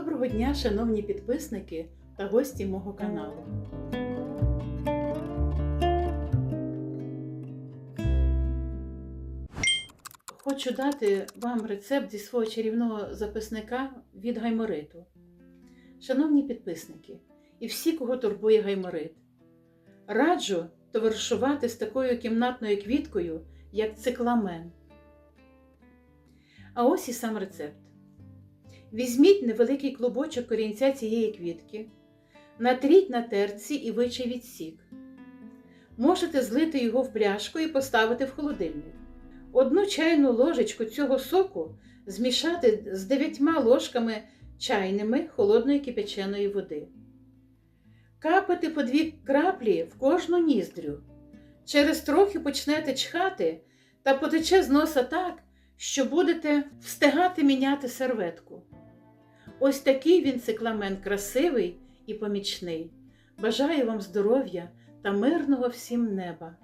Доброго дня, шановні підписники та гості мого каналу. Хочу дати вам рецепт зі свого чарівного записника від гаймориту. Шановні підписники і всі, кого турбує гайморит, раджу товаришувати з такою кімнатною квіткою, як цикламен. А ось і сам рецепт. Візьміть невеликий клубочок корінця цієї квітки, натріть на терці і вичавіть сік. Можете злити його в пляшку і поставити в холодильник. Одну чайну ложечку цього соку змішати з 9 ложками чайними холодної кипяченої води. Капати по дві краплі в кожну ніздрю. Через трохи почнете чхати та потече з носа так, що будете встигати міняти серветку. Ось такий він цикламен красивий і помічний. Бажаю вам здоров'я та мирного всім неба.